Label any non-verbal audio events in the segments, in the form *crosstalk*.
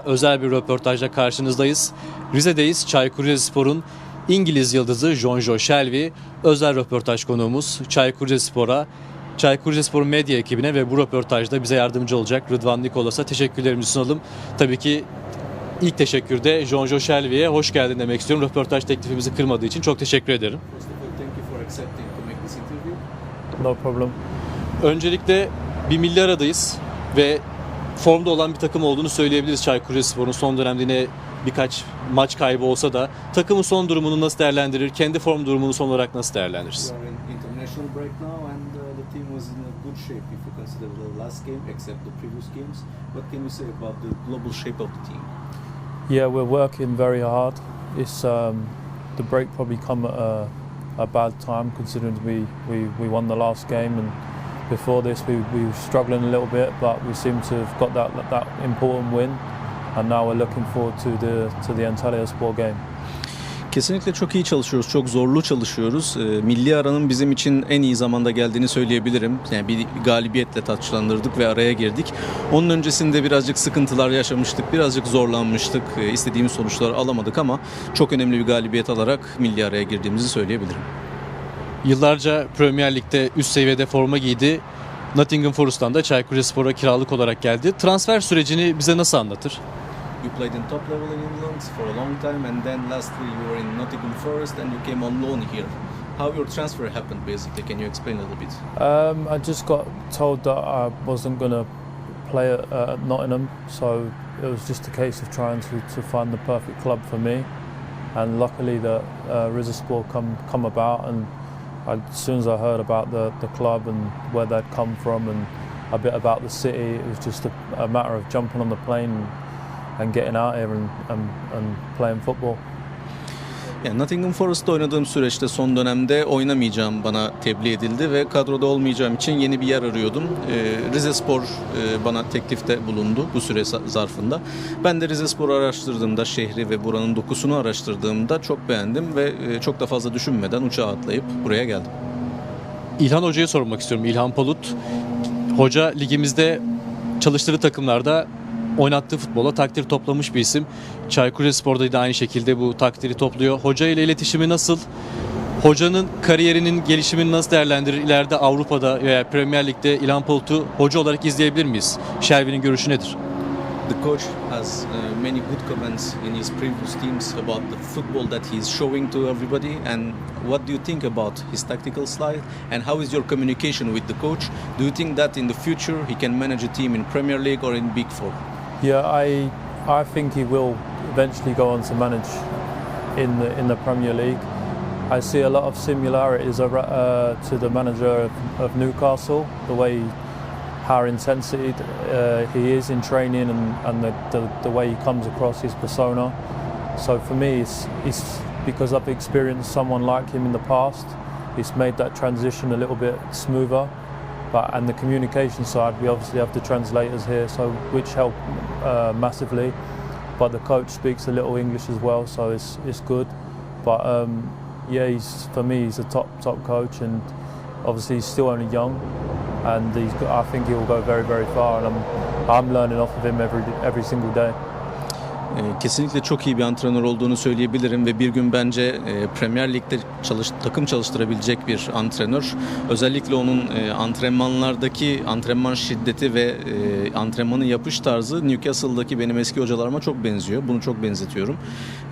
Özel bir röportajla karşınızdayız. Rize'deyiz. Çaykur Rizespor'un İngiliz yıldızı Jonjo Shelby özel röportaj konuğumuz. Çaykur Rizespor'a, Çaykur Rizespor medya ekibine ve bu röportajda bize yardımcı olacak Rıdvan Nikolas'a teşekkürlerimizi sunalım. Tabii ki ilk teşekkür de Jonjo Shelby'ye hoş geldin demek istiyorum. Röportaj teklifimizi kırmadığı için çok teşekkür ederim. No problem. Öncelikle bir milli aradayız ve formda olan bir takım olduğunu söyleyebiliriz Çaykur Rizespor'un son dönemde yine birkaç maç kaybı olsa da takımın son durumunu nasıl değerlendirir, kendi form durumunu son olarak nasıl değerlendirirsin? We are in international break now, and uh, the team was in a good shape if you consider the last game, except the previous games. What can you say about the global shape of the team? Yeah, we're working very hard. It's um, the break probably come at a, a bad time considering we, we, we won the last game and before this we, we were struggling a little bit, but we seem to have got that that important win, and now we're looking forward to the to the Antalya Sport game. Kesinlikle çok iyi çalışıyoruz, çok zorlu çalışıyoruz. Ee, Milli aranın bizim için en iyi zamanda geldiğini söyleyebilirim. Yani bir galibiyetle taçlandırdık ve araya girdik. Onun öncesinde birazcık sıkıntılar yaşamıştık, birazcık zorlanmıştık. Ee, İstediğimiz sonuçları alamadık ama çok önemli bir galibiyet alarak milli araya girdiğimizi söyleyebilirim. Yıllarca Premier Lig'de üst seviyede forma giydi. Nottingham Forest'tan da Çaykur Rizespor'a kiralık olarak geldi. Transfer sürecini bize nasıl anlatır? You played in top level in England for a long time, and then lastly you were in Nottingham Forest, and you came on loan here. How your transfer happened, basically? Can you explain a little bit? Um, I just got told that I wasn't going to play at, uh, at Nottingham, so it was just a case of trying to, to find the perfect club for me. And luckily, that uh, Rizespor come come about, and I, as soon as I heard about the, the club and where they'd come from, and a bit about the city, it was just a, a matter of jumping on the plane and, getting out here and, and, and playing football. Yani Nottingham Forest'ta oynadığım süreçte son dönemde oynamayacağım bana tebliğ edildi ve kadroda olmayacağım için yeni bir yer arıyordum. Ee, Rizespor e, bana teklifte bulundu bu süre za- zarfında. Ben de Rizespor'u araştırdığımda, şehri ve buranın dokusunu araştırdığımda çok beğendim ve e, çok da fazla düşünmeden uçağa atlayıp buraya geldim. İlhan Hoca'ya sormak istiyorum. İlhan Palut. Hoca ligimizde çalıştığı takımlarda oynattığı futbola takdir toplamış bir isim. Çaykur Rizespor'da da aynı şekilde bu takdiri topluyor. Hoca ile iletişimi nasıl? Hocanın kariyerinin gelişimini nasıl değerlendirir? İleride Avrupa'da veya Premier Lig'de İlhan Palut'u hoca olarak izleyebilir miyiz? Shelby'nin görüşü nedir? The coach has uh, many good comments in his previous teams about the football that he is showing to everybody. And what do you think about his tactical style? And how is your communication with the coach? Do you think that in the future he can manage a team in Premier League or in Big Four? Yeah, I I think he will eventually go on to manage in the in the Premier League. I see a lot of similarities uh, to the manager of, of Newcastle, the way how intensity uh, he is in training and, and the, the, the way he comes across his persona. So for me, it's, it's because I've experienced someone like him in the past. It's made that transition a little bit smoother. But and the communication side, we obviously have the translators here, so which help uh, massively. But the coach speaks a little English as well, so it's it's good. But um, yeah, he's for me he's a top top coach, and obviously he's still only young, and he's got, I think he will go very very far, and I'm I'm learning off of him every every single day. Ee, Kesinlikle çok iyi bir antrenör olduğunu söyleyebilirim ve bir gün bence e, Premier Lig'de çalış, takım çalıştırabilecek bir antrenör. Özellikle onun e, antrenmanlardaki antrenman şiddeti ve e, antrenmanın yapış tarzı Newcastle'daki benim eski hocalarıma çok benziyor. Bunu çok benzetiyorum.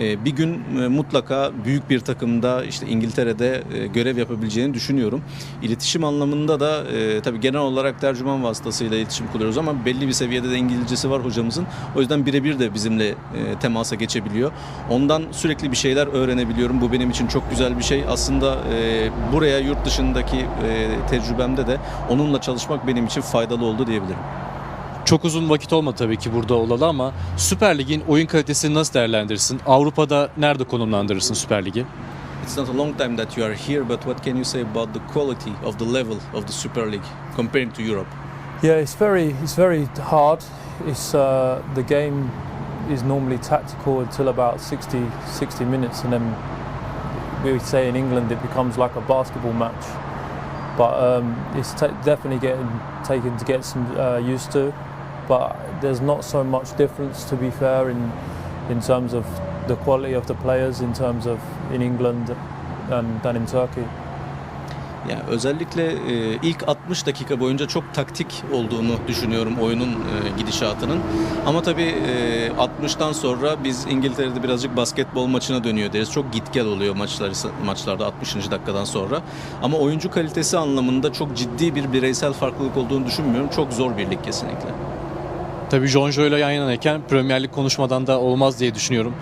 Bir gün mutlaka büyük bir takımda işte İngiltere'de görev yapabileceğini düşünüyorum. İletişim anlamında da tabii genel olarak tercüman vasıtasıyla iletişim kuruyoruz ama belli bir seviyede de İngilizcesi var hocamızın. O yüzden birebir de bizimle e, temasa geçebiliyor. Ondan sürekli bir şeyler öğrenebiliyorum. Bu benim için çok güzel bir şey. Aslında e, buraya yurt dışındaki e, tecrübemde de onunla çalışmak benim için faydalı oldu diyebilirim. Çok uzun vakit olmadı tabii ki burada olalı ama Süper Lig'in oyun kalitesini nasıl değerlendirirsin? Avrupa'da nerede konumlandırırsın Süper Lig'i? It's not a long time that you are here, but what can you say about the quality of the level of the Super League comparing to Europe? Yeah, it's very it's very hard. It's uh, the game is normally tactical until about 60, 60 minutes, and then we say in England it becomes like a basketball match. But um, it's ta definitely getting taken to get some uh, used to. but there's not so much difference to be fair in in terms of the quality of the players in terms of in England and than in Turkey. Yani özellikle e, ilk 60 dakika boyunca çok taktik olduğunu düşünüyorum oyunun e, gidişatının. Ama tabii e, 60'tan sonra biz İngiltere'de birazcık basketbol maçına dönüyor deriz. Çok git gel oluyor maçlar maçlarda 60. dakikadan sonra. Ama oyuncu kalitesi anlamında çok ciddi bir bireysel farklılık olduğunu düşünmüyorum. Çok zor bir lig kesinlikle. Tabii Jonjo ile yan yanayken Premier Lig konuşmadan da olmaz diye düşünüyorum.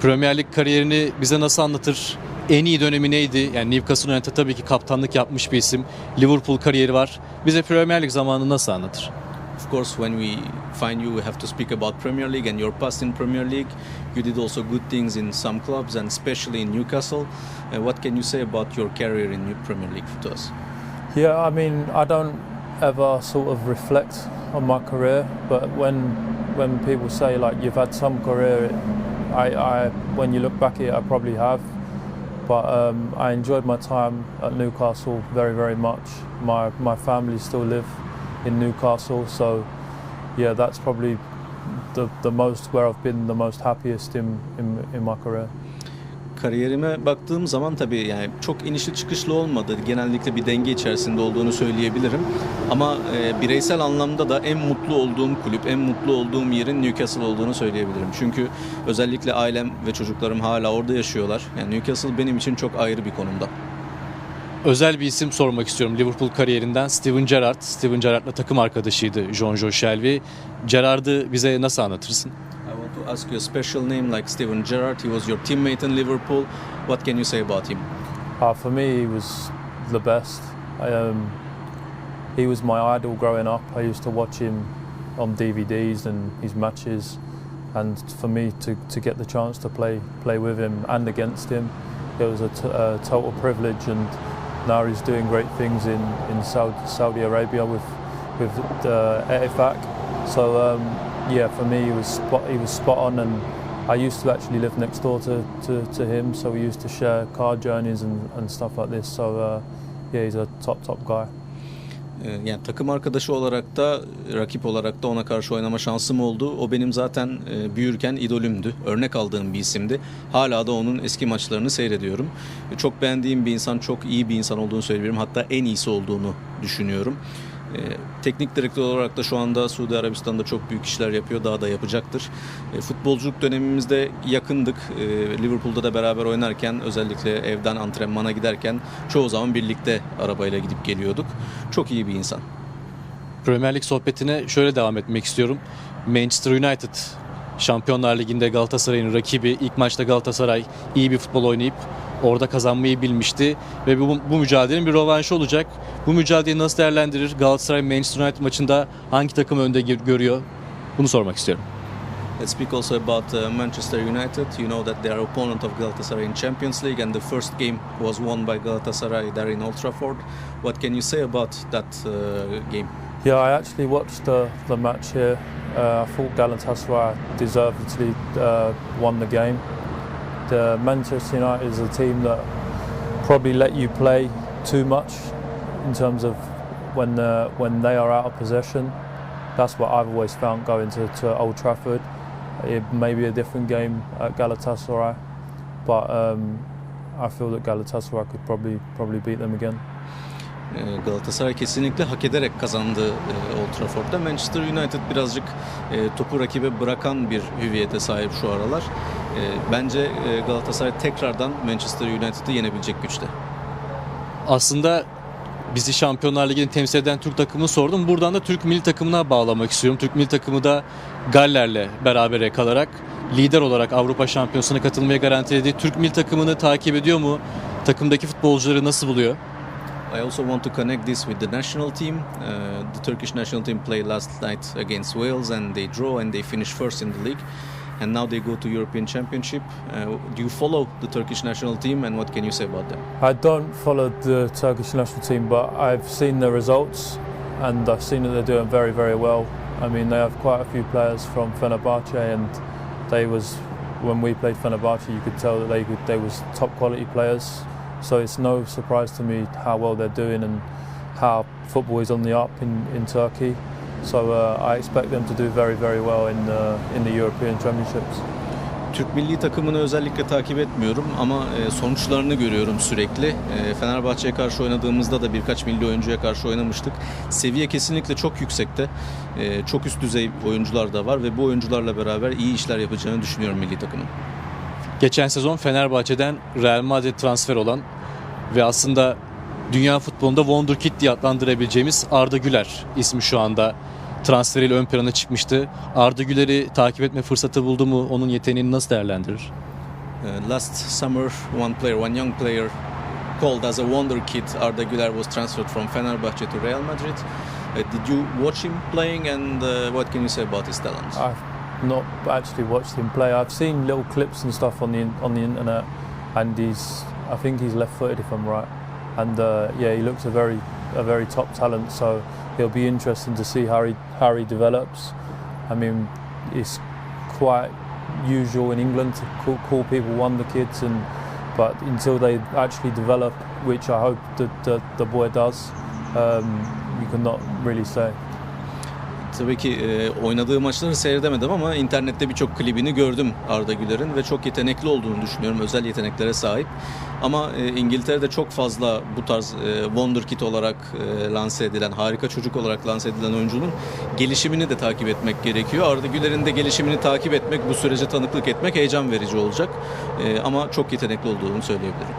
Premier Lig kariyerini bize nasıl anlatır? En iyi dönemi neydi? Yani Newcastle United tabii ki kaptanlık yapmış bir isim. Liverpool kariyeri var. Bize Premier Lig zamanını nasıl anlatır? Of course, when we find you, we have to speak about Premier League and your past in Premier League. You did also good things in some clubs and especially in Newcastle. Uh, what can you say about your career in New Premier League to us? Yeah, I mean, I don't ever sort of reflect on my career, but when when people say like you've had some career, I, I when you look back at it, I probably have. But um, I enjoyed my time at Newcastle very, very much. My my family still live in Newcastle, so yeah, that's probably the the most where I've been the most happiest in in, in my career. Kariyerime baktığım zaman tabii yani çok inişli çıkışlı olmadı. Genellikle bir denge içerisinde olduğunu söyleyebilirim. Ama e, bireysel anlamda da en mutlu olduğum kulüp, en mutlu olduğum yerin Newcastle olduğunu söyleyebilirim. Çünkü özellikle ailem ve çocuklarım hala orada yaşıyorlar. Yani Newcastle benim için çok ayrı bir konumda. Özel bir isim sormak istiyorum Liverpool kariyerinden. Steven Gerrard. Steven Gerrard'la takım arkadaşıydı Jonjo Shelby. Gerrard'ı bize nasıl anlatırsın? To ask you a special name like Steven Gerrard. He was your teammate in Liverpool. What can you say about him? Uh, for me, he was the best. I, um, he was my idol growing up. I used to watch him on DVDs and his matches, and for me to, to get the chance to play play with him and against him, it was a, total privilege. And now he's doing great things in in Saudi, Saudi Arabia with with the Etifak. So um, yeah, for me, he was spot, he was spot on and. I used to actually live next door to, to, to him, so we used to share car journeys and, and stuff like this. So, uh, yeah, he's a top, top guy. Ee, Yani takım arkadaşı olarak da rakip olarak da ona karşı oynama şansım oldu. O benim zaten e, büyürken idolümdü. Örnek aldığım bir isimdi. Hala da onun eski maçlarını seyrediyorum. Çok beğendiğim bir insan, çok iyi bir insan olduğunu söyleyebilirim. Hatta en iyisi olduğunu düşünüyorum. E, Teknik direktör olarak da şu anda Suudi Arabistan'da çok büyük işler yapıyor. Daha da yapacaktır. E, Futbolculuk dönemimizde yakındık. E, Liverpool'da da beraber oynarken özellikle evden antrenmana giderken çoğu zaman birlikte arabayla gidip geliyorduk. Çok iyi bir insan. Premier Lig sohbetine şöyle devam etmek istiyorum. Manchester United Şampiyonlar Ligi'nde Galatasaray'ın rakibi. İlk maçta Galatasaray iyi bir futbol oynayıp orada kazanmayı bilmişti. Ve bu, bu mücadelenin bir rövanşı olacak. Bu mücadeleyi nasıl değerlendirir? Galatasaray Manchester United maçında hangi takım önde görüyor? Bunu sormak istiyorum. Let's speak also about uh, Manchester United. You know that they are opponent of Galatasaray in Champions League, and the first game was won by Galatasaray there in Old Trafford. What can you say about that uh, game? Yeah, I actually watched the, the match here. Uh, I thought Galatasaray deservedly uh, won the game. The Manchester United is a team that probably let you play too much in terms of when uh, when they are out of possession. That's what I've always found going to, to Old Trafford. It may be a different game at Galatasaray, but um, I feel that Galatasaray could probably probably beat them again. Ee, Galatasaray kesinlikle hak ederek kazandı e, Old Trafford'da. Manchester United birazcık e, topu rakibe bırakan bir hüviyete sahip şu aralar. E, Bence Galatasaray tekrardan Manchester United'ı yenebilecek güçte. Aslında bizi Şampiyonlar Ligi'ni temsil eden Türk takımını sordum. Buradan da Türk milli takımına bağlamak istiyorum. Türk milli takımı da Galler'le berabere kalarak lider olarak Avrupa Şampiyonası'na katılmaya garantiledi. Türk milli takımını takip ediyor mu? Takımdaki futbolcuları nasıl buluyor? I also want to connect this with the national team. Uh, the Turkish national team played last night against Wales and they draw and they finish first in the league. And now they go to European Championship. Uh, do you follow the Turkish national team and what can you say about them? I don't follow the Turkish national team, but I've seen the results and I've seen that they're doing very, very well. I mean, they have quite a few players from Fenerbahce, and they was when we played Fenerbahce, you could tell that they they was top quality players. So it's no surprise to me how well they're doing and how football is on the up in, in Turkey. So uh, I expect them to do very, very well in the, in the European Championships. Türk milli takımını özellikle takip etmiyorum ama e, sonuçlarını görüyorum sürekli. E, Fenerbahçe'ye karşı oynadığımızda da birkaç milli oyuncuya karşı oynamıştık. Seviye kesinlikle çok yüksekte. E, Çok üst düzey oyuncular da var ve bu oyuncularla beraber iyi işler yapacağını düşünüyorum milli takımın. Geçen sezon Fenerbahçe'den Real Madrid transfer olan ve aslında dünya futbolunda Wonderkid diye adlandırabileceğimiz Arda Güler ismi şu anda transferiyle ön plana çıkmıştı. Arda Güler'i takip etme fırsatı buldu mu? Onun yeteneğini nasıl değerlendirir? Uh, last summer, one player, one young player called as a wonder kid, Arda Güler was transferred from Fenerbahçe to Real Madrid. Uh, did you watch him playing and uh, what can you say about his talent? I've not actually watched him play. I've seen little clips and stuff on the on the internet, and he's I think he's left-footed if I'm right, and uh, yeah, he looks a very a very top talent. So it'll be interesting to see how he how he develops. I mean, it's quite usual in England to call, call people wonder kids, and but until they actually develop, which I hope that the, the boy does, um, you cannot really say. Tabii ki e, oynadığı maçları seyredemedim ama internette birçok klibini gördüm Arda Güler'in ve çok yetenekli olduğunu düşünüyorum. Özel yeteneklere sahip. Ama e, İngiltere'de çok fazla bu tarz e, wonderkid olarak e, lanse edilen, harika çocuk olarak lanse edilen oyuncunun gelişimini de takip etmek gerekiyor. Arda Güler'in de gelişimini takip etmek, bu sürece tanıklık etmek heyecan verici olacak. E, ama çok yetenekli olduğunu söyleyebilirim.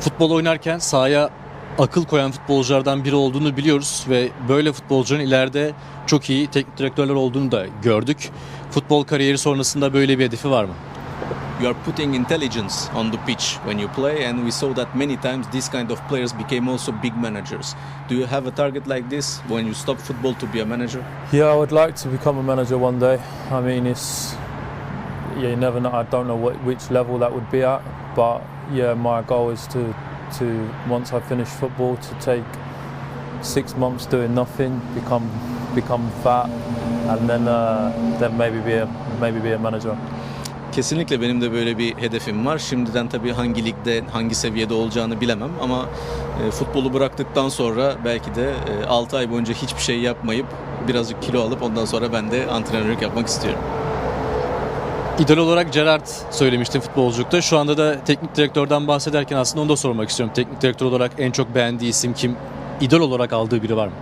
Futbol oynarken sahaya akıl koyan futbolculardan biri olduğunu biliyoruz ve böyle futbolcuların ileride çok iyi teknik direktörler olduğunu da gördük. Futbol kariyeri sonrasında böyle bir hedefi var mı? you are putting intelligence on the pitch when you play and we saw that many times these kind of players became also big managers do you have a target like this when you stop football to be a manager Yeah, I would like to become a manager one day. I mean, it's yeah, you never know. I don't know what which level that would be at, but yeah, my goal is to to once I finish football to take six months doing nothing, become become fat, and then uh, then maybe be a maybe be a manager. kesinlikle benim de böyle bir hedefim var şimdiden tabii hangi ligde hangi seviyede olacağını bilemem ama e, futbolu bıraktıktan sonra belki de 6 ay boyunca hiçbir şey yapmayıp birazcık kilo alıp ondan sonra ben de antrenörlük yapmak istiyorum. İdol olarak Gerrard söylemiştim futbolculukta. Şu anda da teknik direktörden bahsederken aslında onu da sormak istiyorum. Teknik direktör olarak en çok beğendiği isim kim? İdol olarak aldığı biri var mı?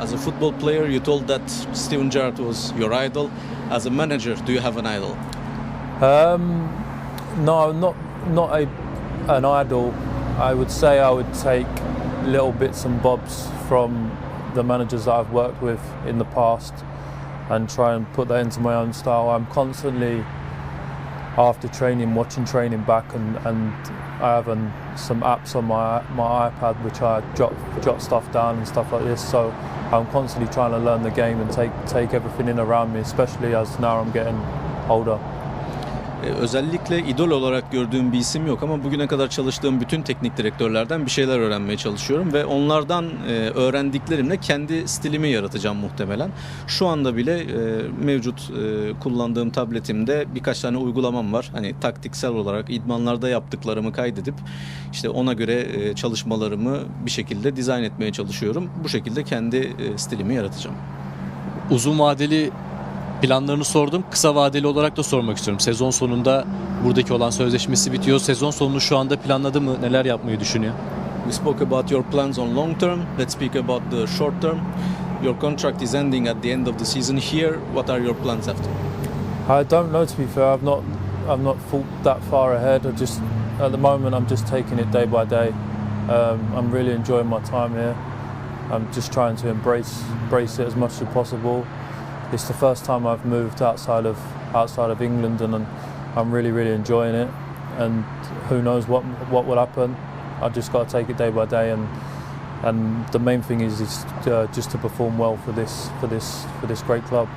As a football player you told that Steven Gerrard was your idol. As a manager do you have an idol? Um, no, not not a an idol. I would say I would take little bits and bobs from the managers that I've worked with in the past and try and put that into my own style. I'm constantly after training watching training back and, and I have an, some apps on my my iPad which I jot jot stuff down and stuff like this. So I'm constantly trying to learn the game and take take everything in around me, especially as now I'm getting older. Ee, Özellikle idol olarak gördüğüm bir isim yok ama bugüne kadar çalıştığım bütün teknik direktörlerden bir şeyler öğrenmeye çalışıyorum ve onlardan e, öğrendiklerimle kendi stilimi yaratacağım muhtemelen. Şu anda bile e, mevcut e, kullandığım tabletimde birkaç tane uygulamam var. Hani taktiksel olarak idmanlarda yaptıklarımı kaydedip işte ona göre e, çalışmalarımı bir şekilde dizayn etmeye çalışıyorum. Bu şekilde kendi e, stilimi yaratacağım. Uzun vadeli planlarını sordum. Kısa vadeli olarak da sormak istiyorum. Sezon sonunda buradaki olan sözleşmesi bitiyor. Sezon sonunu şu anda planladı mı? Neler yapmayı düşünüyor? We spoke about your plans on long term. Let's speak about the short term. Your contract is ending at the end of the season here. What are your plans after? I don't know to be fair. I've not I've not thought that far ahead. I just at the moment I'm just taking it day by day. Um, I'm really enjoying my time here. I'm just trying to embrace embrace it as much as possible. It's the first time I've moved outside of outside of England, and I'm, really really enjoying it. And who knows what what will happen? I just got to take it day by day, and and the main thing is is uh, just to perform well for this for this for this great club.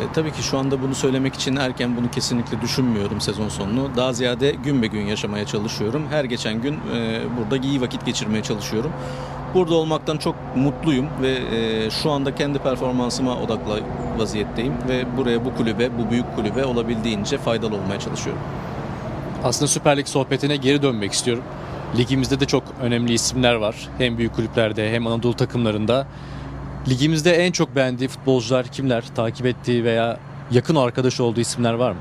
E, tabii ki şu anda bunu söylemek için erken bunu kesinlikle düşünmüyorum sezon sonunu. Daha ziyade gün be gün yaşamaya çalışıyorum. Her geçen gün e, burada iyi vakit geçirmeye çalışıyorum. Burada olmaktan çok mutluyum ve e, şu anda kendi performansıma odaklı vaziyetteyim ve buraya bu kulübe, bu büyük kulübe olabildiğince faydalı olmaya çalışıyorum. Aslında Süper Lig sohbetine geri dönmek istiyorum. Ligimizde de çok önemli isimler var. Hem büyük kulüplerde hem Anadolu takımlarında. Ligimizde en çok beğendiği futbolcular kimler? Takip ettiği veya yakın arkadaş olduğu isimler var mı?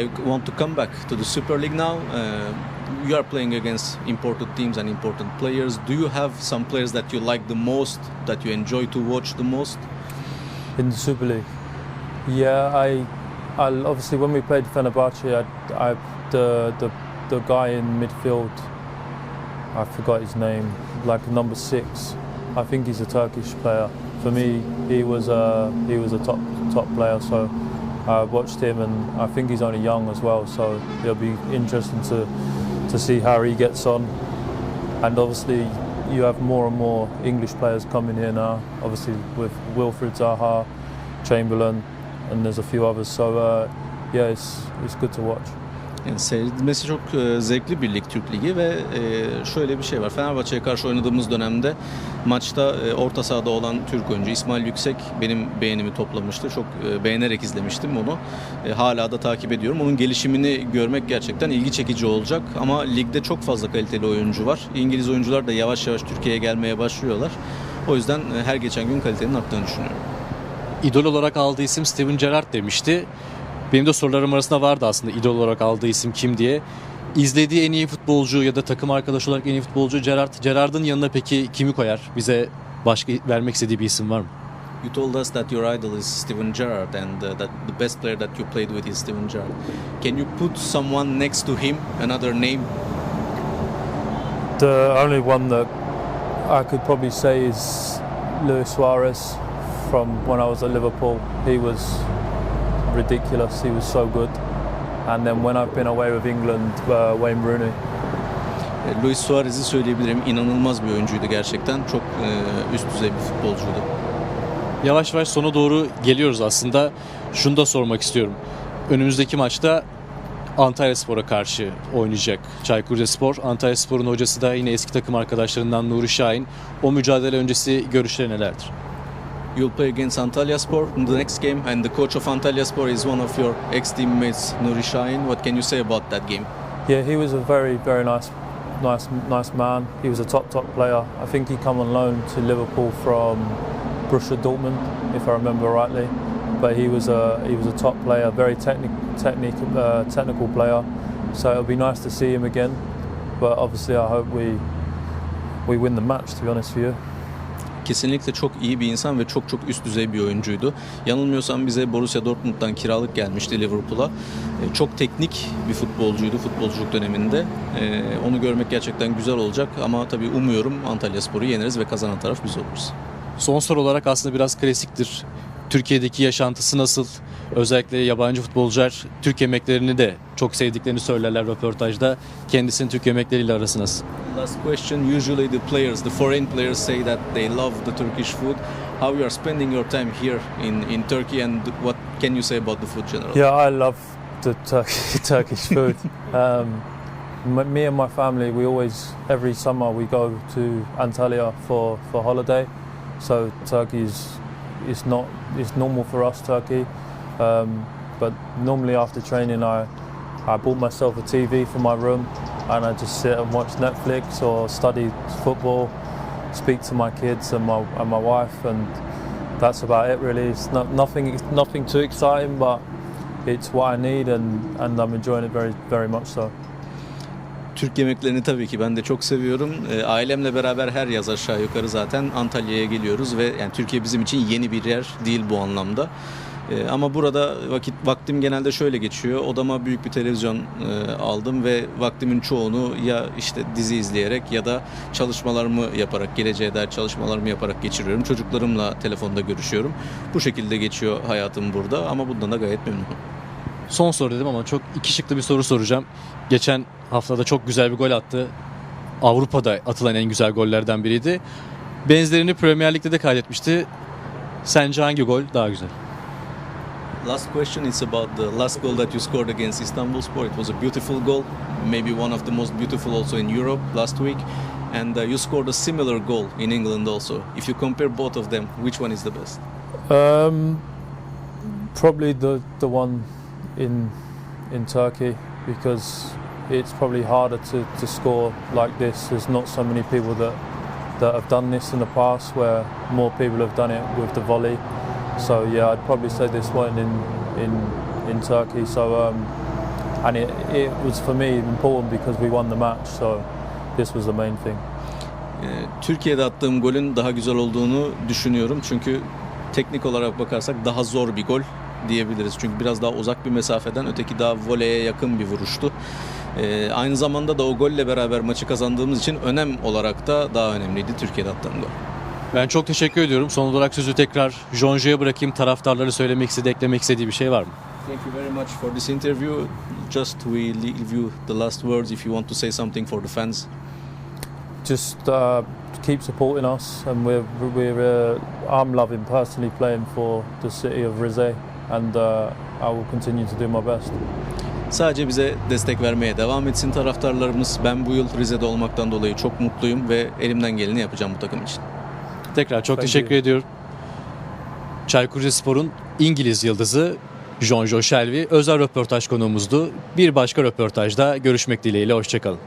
I want to come back to the Super League now. Uh, you are playing against important teams and important players. Do you have some players that you like the most, that you enjoy to watch the most? In the Super League, yeah, I, I obviously when we played Fenerbahce, I, I the the the guy in midfield, I forgot his name, like number six. I think he's a Turkish player. For me, he was a he was a top top player. So I watched him, and I think he's only young as well. So it'll be interesting to to see how he gets on. And obviously, you have more and more English players coming here now. Obviously, with Wilfred Zaha, Chamberlain, and there's a few others. So uh, yeah, it's it's good to watch. Yani seyredilmesi çok e, zevkli bir lig Türk Ligi ve e, şöyle bir şey var. Fenerbahçe'ye karşı oynadığımız dönemde maçta e, orta sahada olan Türk oyuncu İsmail Yüksek benim beğenimi toplamıştı. Çok beğenerek izlemiştim onu. Hala da takip ediyorum. Onun gelişimini görmek gerçekten ilgi çekici olacak. Ama ligde çok fazla kaliteli oyuncu var. İngiliz oyuncular da yavaş yavaş Türkiye'ye gelmeye başlıyorlar. O yüzden her geçen gün kalitenin arttığını düşünüyorum. İdol olarak aldığı isim Steven Gerrard demişti. Benim de sorularım arasında vardı aslında idol olarak aldığı isim kim diye. İzlediği en iyi futbolcu ya da takım arkadaşı olarak en iyi futbolcu Gerrard. Gerrard'ın yanına peki kimi koyar? Bize başka vermek istediği bir isim var mı? You told us that your idol is Steven Gerrard and uh, that the best player that you played with is Steven Gerrard. Can you put someone next to him, another name? The only one that I could probably say is Luis Suarez from when I was at Liverpool. He was ridiculous. He was so good. And then when I've been away with England, uh, Wayne Rooney. E, Luis Suarez'i söyleyebilirim. İnanılmaz bir oyuncuydu gerçekten. Çok e, üst düzey bir futbolcuydu. Yavaş yavaş sona doğru geliyoruz aslında. Şunu da sormak istiyorum. Önümüzdeki maçta Antalya Spor'a karşı oynayacak Çaykur Rizespor. Antalya Spor'un hocası da yine eski takım arkadaşlarından Nuri Şahin. O mücadele öncesi görüşleri nelerdir? You'll play against Antalyaspor in the next game and the coach of Antalyaspor is one of your ex-teammates Nuri Şahin. What can you say about that game? Yeah, he was a very, very nice, nice, nice man. He was a top, top player. I think he came on loan to Liverpool from Borussia Dortmund, if I remember rightly. But he was a he was a top player, very technic, technique, uh, technical player. So it'll be nice to see him again. But obviously, I hope we we win the match. To be honest with you. Kesinlikle çok iyi bir insan ve çok çok üst düzey bir oyuncuydu. Yanılmıyorsam bize Borussia Dortmund'dan kiralık gelmişti Liverpool'a. E, Çok teknik bir futbolcuydu futbolculuk döneminde. E, Onu görmek gerçekten güzel olacak ama tabii umuyorum Antalyaspor'u yeneriz ve kazanan taraf biz oluruz. Son soru olarak aslında biraz klasiktir. Türkiye'deki yaşantısı nasıl? Özellikle yabancı futbolcular Türk yemeklerini de çok sevdiklerini söylerler röportajda. Kendisinin Türk yemekleriyle arası nasıl? Last question. Usually the players, the foreign players say that they love the Turkish food. How you are spending your time here in, in Turkey and what can you say about the food generally? Yeah, I love the Turkish *laughs* Turkish food. Um, me and my family, we always every summer we go to Antalya for, for holiday. So Turkey's it's not it's normal for us Turkey. Um, but normally after training, I I bought myself a TV for my room, and I just sit and watch Netflix or study football, speak to my kids and my and my wife, and that's about it really. It's not nothing nothing too exciting, but it's what I need, and and I'm enjoying it very very much so. Türk yemeklerini tabii ki ben de çok seviyorum. E, ailemle beraber her yaz aşağı yukarı zaten Antalya'ya geliyoruz ve yani Türkiye bizim için yeni bir yer değil bu anlamda. E, ama burada vakit vaktim genelde şöyle geçiyor. Odama büyük bir televizyon e, aldım ve vaktimin çoğunu ya işte dizi izleyerek ya da çalışmalarımı yaparak, geleceğe dair çalışmalarımı yaparak geçiriyorum. Çocuklarımla telefonda görüşüyorum. Bu şekilde geçiyor hayatım burada ama bundan da gayet memnunum. Son soru dedim ama çok iki şıklı bir soru soracağım. Geçen haftada çok güzel bir gol attı. Avrupa'da atılan en güzel gollerden biriydi. Benzerini Premier Lig'de de kaydetmişti. Sence hangi gol daha güzel? Last question is about the last goal that you scored against Istanbulspor. It was a beautiful goal, maybe one of the most beautiful also in Europe last week. And uh, you scored a similar goal in England also. If you compare both of them, which one is the best? Um, probably the the one in in Turkey because it's probably harder to, to score like this. There's not so many people that that have done this in the past, where more people have done it with the volley. So yeah, I'd probably say this one in in in Turkey. So um, and it, it was for me important because we won the match. So this was the main thing. Ee, Türkiye'de attığım golün daha güzel olduğunu düşünüyorum. Çünkü teknik olarak bakarsak daha zor bir gol diyebiliriz. Çünkü biraz daha uzak bir mesafeden öteki daha voleye yakın bir vuruştu. Ee, aynı zamanda da o golle beraber maçı kazandığımız için önem olarak da daha önemliydi Türkiye'de attığım gol. Ben çok teşekkür ediyorum. Son olarak sözü tekrar Jonjo'ya bırakayım. Taraftarları söylemek istediği, eklemek istediği bir şey var mı? Thank you very much for this interview. Just we leave you the last words if you want to say something for the fans. Just uh, keep supporting us, and we're we're. Uh, I'm loving personally playing for the city of Rize, and uh, I will continue to do my best. Sadece bize destek vermeye devam etsin taraftarlarımız. Ben bu yıl Rize'de olmaktan dolayı çok mutluyum ve elimden geleni yapacağım bu takım için. Tekrar çok Thank teşekkür you. ediyorum. Çaykur Rizespor'un İngiliz yıldızı Jonjo Shelby özel röportaj konuğumuzdu. Bir başka röportajda görüşmek dileğiyle. Hoşçakalın.